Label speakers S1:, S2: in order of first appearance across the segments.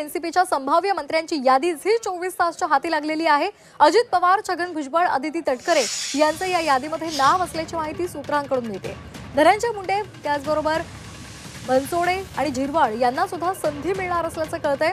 S1: एनसीपीच्या संभाव्य मंत्र्यांची यादी झी चोवीस तासच्या हाती लागलेली आहे. अजित पवार छगन भुजबळ अदिती तटकरे यांचं या यादीमध्ये नाव असल्याची माहिती सूत्रांकडून मिळते. धनंजय मुंडे त्याचबरोबर बनसोडे आणि झिरवाळ यांना सुद्धा संधी मिळणार असल्याचं कळतंय.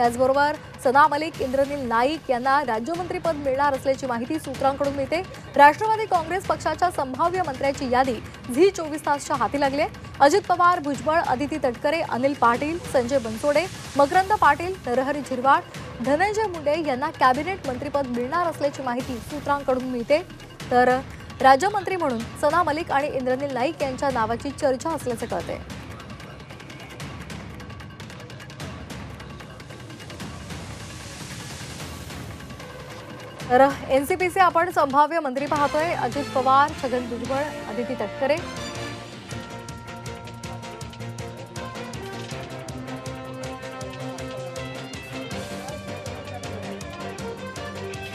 S1: त्याचबरोबर सना मलिक इंद्रनील नाईक यांना राज्यमंत्रीपद मिळणार असल्याची माहिती सूत्रांकडून मिळते. राष्ट्रवादी काँग्रेस पक्षाच्या संभाव्य मंत्र्याची यादी झी चोवीस तासच्या हाती लागली अजित पवार भुजबळ अदिती तटकरे अनिल पाटील संजय बनसोडे मकरंद पाटील नरहरी झिरवाळ धनंजय मुंडे यांना कॅबिनेट मंत्रीपद मिळणार असल्याची माहिती सूत्रांकडून मिळते. तर राज्यमंत्री म्हणून सना मलिक आणि इंद्रनील नाईक यांच्या नावाची चर्चा असल्याचं कळते तर सी आपण संभाव्य मंत्री पाहतोय. अजित पवार छगन भुजबळ अदिती तटकरे.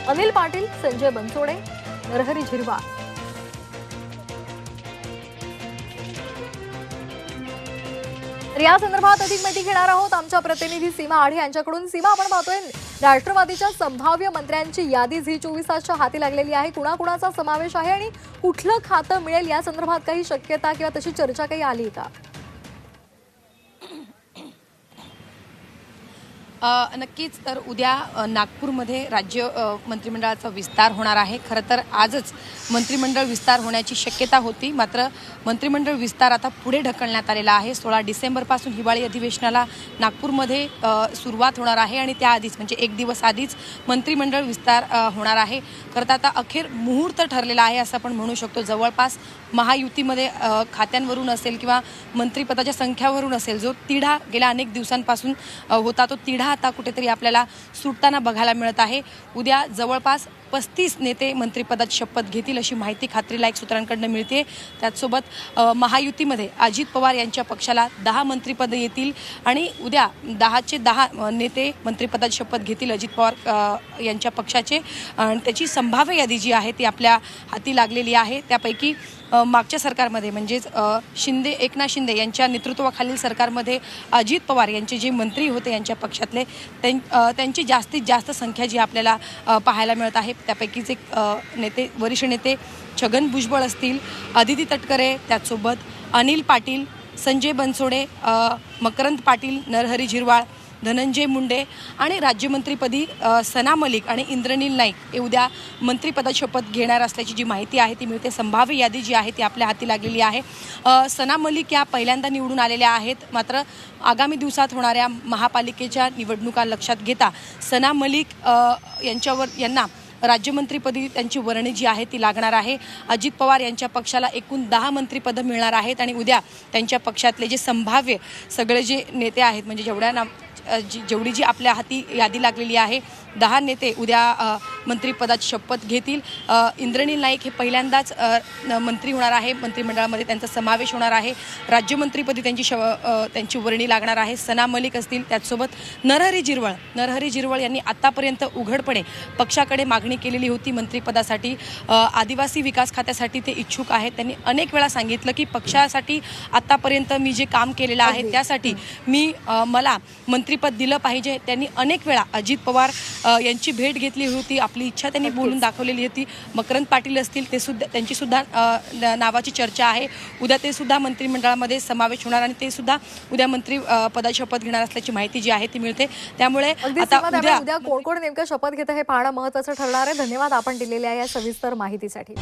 S1: अनिल पाटील संजय बनसोडे नरहरी झिरवाळ तर या संदर्भात अधिक माहिती घेणार आहोत आमच्या प्रतिनिधी सीमा आढे. यांच्याकडून सीमा आपण पाहतोय राष्ट्रवादीच्या संभाव्य मंत्र्यांची यादी झी चोवीस तासच्या हाती लागलेली आहे. कुणाकुणाचा समावेश आहे आणि कुठलं खातं मिळेल या संदर्भात काही शक्यता किंवा तशी चर्चा काही आली का?
S2: नक्कीच तर उद्या नागपूरमध्ये राज्य मंत्रिमंडळाचा विस्तार होणार आहे. खरं तर आजच मंत्रिमंडळ विस्तार होण्याची शक्यता होती. मात्र मंत्रिमंडळ विस्तार आता पुढे ढकलण्यात आलेला आहे. सोळा डिसेंबरपासून हिवाळी अधिवेशनाला नागपूरमध्ये सुरुवात होणार आहे आणि त्याआधीच म्हणजे एक दिवस आधीच मंत्रिमंडळ विस्तार होणार आहे. खरं तर आता अखेर मुहूर्त ठरलेला आहे असं आपण म्हणू शकतो. जवळपास महायुतीमध्ये खात्यांवरून असेल किंवा मंत्रिपदाच्या संख्यावरून असेल जो तिढा गेल्या अनेक दिवसांपासून होता तो तिढा आता कुठेतरी आपल्याला सुटताना बघायला मिळत आहे. उद्या जवळपास पस्तीस नेते मंत्रिपदात शपथ घेतील अशी माहिती खात्रीलायक सूत्रांकडनं मिळते त्याचसोबत महायुतीमध्ये अजित पवार यांच्या पक्षाला दहा मंत्रिपदं येतील आणि उद्या दहाचे दहा नेते मंत्रिपदात शपथ घेतील अजित पवार यांच्या पक्षाचे. आणि त्याची संभाव्य यादी जी आहे ती आपल्या हाती लागलेली आहे. त्यापैकी मागच्या सरकारमध्ये म्हणजेच शिंदे एकनाथ शिंदे यांच्या नेतृत्वाखालील सरकारमध्ये अजित पवार यांचे जे मंत्री होते यांच्या पक्षातले त्यां त्यांची जास्तीत जास्त संख्या जी आपल्याला पाहायला मिळत आहे त्यापैकीच एक नेते वरिष्ठ नेते छगन भुजबळ असतील अदिती तटकरे त्याचसोबत अनिल पाटील संजय बनसोडे मकरंद पाटील नरहरी झिरवाळ धनंजय मुंडे आणि राज्यमंत्रीपदी सना मलिक आणि इंद्रनील नाईक हे उद्या मंत्रिपदाची शपथ घेणार असल्याची जी माहिती आहे ती मिळते. संभाव्य यादी जी आहे ती आपल्या हाती लागलेली आहे. सना मलिक या पहिल्यांदा निवडून आलेल्या आहेत. मात्र आगामी दिवसात होणाऱ्या महापालिकेच्या निवडणुका लक्षात घेता सना मलिक यांच्यावर यांना राज्यमंत्रीपदी त्यांची वर्णी जी आहे ती लागणार आहे. अजित पवार यांच्या पक्षाला एकूण दहा मंत्रिपदं मिळणार आहेत आणि उद्या त्यांच्या पक्षातले जे संभाव्य सगळे जे नेते आहेत म्हणजे जेवढ्या ना जी जेवढी जी आपल्या हाती यादी लागलेली आहे दहा नेते उद्या मंत्रिपदाची शपथ घेतील. इंद्रनील नाईक हे पहिल्यांदाच मंत्री होणार आहे. मंत्रिमंडळामध्ये त्यांचा समावेश होणार आहे. राज्यमंत्रीपदी त्यांची अ, त्यांची वर्णी लागणार आहे. सना मलिक असतील त्याचसोबत नरहरी जिरवळ. नरहरी जिरवळ यांनी आतापर्यंत उघडपणे पक्षाकडे मागणी केलेली होती मंत्रिपदासाठी. आदिवासी विकास खात्यासाठी ते इच्छुक आहेत. त्यांनी अनेक वेळा सांगितलं की पक्षासाठी आतापर्यंत मी जे काम केलेलं आहे. त्यासाठी मी मला मंत्रिपद दिलं पाहिजे. त्यांनी अनेक वेळा अजित पवार यांची भेट घेतली होती. आपली इच्छा त्यांनी बोलून दाखवलेली होती. मकरंद पाटील असतील ते सुद्धा त्यांची सुद्धा नावाची चर्चा आहे. उद्या ते सुद्धा मंत्रिमंडळामध्ये समावेश होणार आणि ते सुद्धा उद्या मंत्री पदाची शपथ घेणार असल्याची माहिती जी आहे ती मिळते. त्यामुळे
S1: उद्या कोण कोण नेमकं शपथ घेतं हे पाहणं महत्वाचं ठरणार आहे. धन्यवाद आपण दिलेल्या या सविस्तर माहितीसाठी.